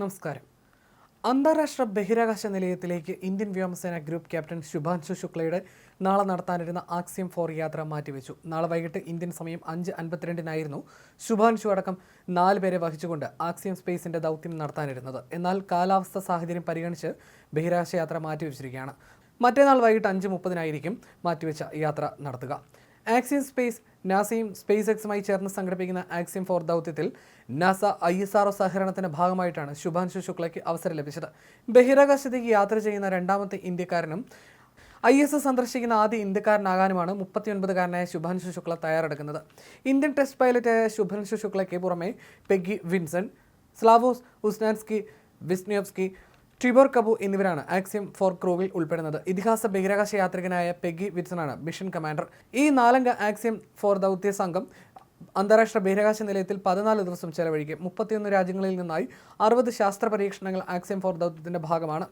നമസ്കാരം. അന്താരാഷ്ട്ര ബഹിരാകാശ നിലയത്തിലേക്ക് ഇന്ത്യൻ വ്യോമസേന ഗ്രൂപ്പ് ക്യാപ്റ്റൻ ശുഭാൻശു ശുക്ലയുടെ നാളെ നടത്താനിരുന്ന ആക്സിയം ഫോർ യാത്ര മാറ്റിവെച്ചു. നാളെ വൈകിട്ട് ഇന്ത്യൻ സമയം അഞ്ച് അൻപത്തിരണ്ടിനായിരുന്നു ശുഭാൻശു അടക്കം നാല് പേരെ വഹിച്ചുകൊണ്ട് ആക്സിയം സ്പേസിന്റെ ദൗത്യം നടത്താനിരുന്നത്. എന്നാൽ കാലാവസ്ഥ സാഹചര്യം പരിഗണിച്ച് ബഹിരാകാശ യാത്ര മാറ്റിവെച്ചിരിക്കുകയാണ്. മറ്റന്നാൾ വൈകിട്ട് അഞ്ച് മുപ്പതിനായിരിക്കും മാറ്റിവെച്ച യാത്ര നടത്തുക. ആക്സിയം സ്പേസ് നാസയും സ്പേസ് എക്സുമായി ചേർന്ന് സംഘടിപ്പിക്കുന്ന ആക്സിയം ഫോർ ദൗത്യത്തിൽ നാസ ഐ എസ് ആർ സഹകരണത്തിന്റെ ഭാഗമായിട്ടാണ് ശുഭാൻശു ശുക്ലയ്ക്ക് അവസരം ലഭിച്ചത്. ബഹിരാകാശത്തേക്ക് യാത്ര ചെയ്യുന്ന രണ്ടാമത്തെ ഇന്ത്യക്കാരനും ഐ എസ് സന്ദർശിക്കുന്ന ആദ്യ ഇന്ത്യക്കാരനാകാനുമാണ് മുപ്പത്തിയൊൻപതുകാരനായ ശുഭാൻശു ശുക്ല തയ്യാറെടുക്കുന്നത്. ഇന്ത്യൻ ടെസ്റ്റ് പൈലറ്റായ ശുഭാൻശു ശുക്ലയ്ക്ക് പുറമെ Peggy Whitson Slawosz Uznanski Wisniewski Tibor Kapu എന്നിവരാണ് ആക്സിയം ഫോർ ക്രൂവിൽ ഉൾപ്പെടുന്നത്. ഇതിഹാസ ബഹിരാകാശ യാത്രികനായ പെഗി വിറ്റ്സണാണ് മിഷൻ കമാൻഡർ. ഈ നാലംഗ ആക്സിയം ഫോർ ദൗത്യ സംഘം അന്താരാഷ്ട്ര ബഹിരാകാശ നിലയത്തിൽ പതിനാല് ദിവസം ചെലവഴിക്കും. മുപ്പത്തിയൊന്ന് രാജ്യങ്ങളിൽ നിന്നായി അറുപത് ശാസ്ത്ര പരീക്ഷണങ്ങൾ ആക്സിയം ഫോർ ദൗത്യത്തിന്റെ ഭാഗമാണ്.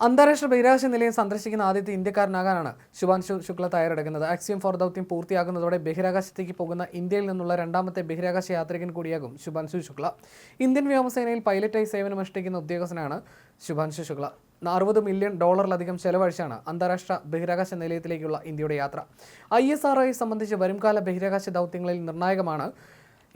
അന്താരാഷ്ട്ര ബഹിരാകാശ നിലയം സന്ദർശിക്കുന്ന ആദ്യത്തെ ഇന്ത്യക്കാരനാകാനാണ് ശുഭാൻശു ശുക്ല തയ്യാറെടുക്കുന്നത്. ആക്സിയം ഫോർ ദൗത്യം പൂർത്തിയാകുന്നതോടെ ബഹിരാകാശത്തേക്ക് പോകുന്ന ഇന്ത്യയിൽ നിന്നുള്ള രണ്ടാമത്തെ ബഹിരാകാശ യാത്രികൻ കൂടിയാകും ശുഭാൻശു ശുക്ല. ഇന്ത്യൻ വ്യോമസേനയിൽ പൈലറ്റായി സേവനമനുഷ്ഠിക്കുന്ന ഉദ്യോഗസ്ഥനാണ് ശുഭാൻശു ശുക്ല. അറുപത് മില്യൺ ഡോളറിലധികം ചെലവഴിച്ചാണ് അന്താരാഷ്ട്ര ബഹിരാകാശ നിലയത്തിലേക്കുള്ള ഇന്ത്യയുടെ യാത്ര. ഐ എസ് ആർ സംബന്ധിച്ച് വരുംകാല ബഹിരാകാശ ദൗത്യങ്ങളിൽ നിർണായകമാണ്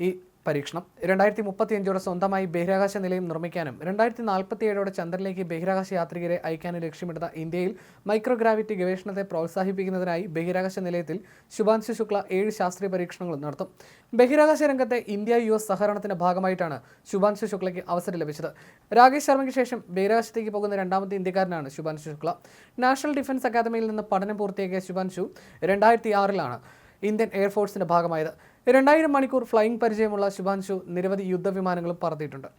ഈ പരീക്ഷണം. രണ്ടായിരത്തി മുപ്പത്തിയഞ്ചോടെ സ്വന്തമായി ബഹിരാകാശ നിലയം നിർമ്മിക്കാനും രണ്ടായിരത്തി നാൽപ്പത്തിയേഴോടെ ചന്ദ്രനിലേക്ക് ബഹിരാകാശ യാത്രികരെ അയക്കാനും ലക്ഷ്യമിടുന്ന ഇന്ത്യയിൽ മൈക്രോഗ്രാവിറ്റി ഗവേഷണത്തെ പ്രോത്സാഹിപ്പിക്കുന്നതിനായി ബഹിരാകാശ നിലയത്തിൽ ശുഭാംശു ശുക്ല ഏഴ് ശാസ്ത്രീയ പരീക്ഷണങ്ങൾ നടത്തും. ബഹിരാകാശ രംഗത്തെ ഇന്ത്യ യു എസ് സഹകരണത്തിന്റെ ഭാഗമായിട്ടാണ് ശുഭാംശു ശുക്ലയ്ക്ക് അവസരം ലഭിച്ചത്. രാകേഷ് ശർമ്മയ്ക്ക് ശേഷം ബഹിരാകാശത്തേക്ക് പോകുന്ന രണ്ടാമത്തെ ഇന്ത്യക്കാരനാണ് ശുഭാംശു ശുക്ല. നാഷണൽ ഡിഫൻസ് അക്കാദമിയിൽ നിന്ന് പഠനം പൂർത്തിയാക്കിയ ശുഭാംശു രണ്ടായിരത്തി ആറിലാണ് ഇന്ത്യൻ എയർഫോഴ്സിന്റെ ഭാഗമായത്. രണ്ടായിരം മണിക്കൂർ ഫ്ലൈയിങ് പരിചയമുള്ള ശുഭാൻശു നിരവധി യുദ്ധവിമാനങ്ങളും പറത്തിയിട്ടുണ്ട്.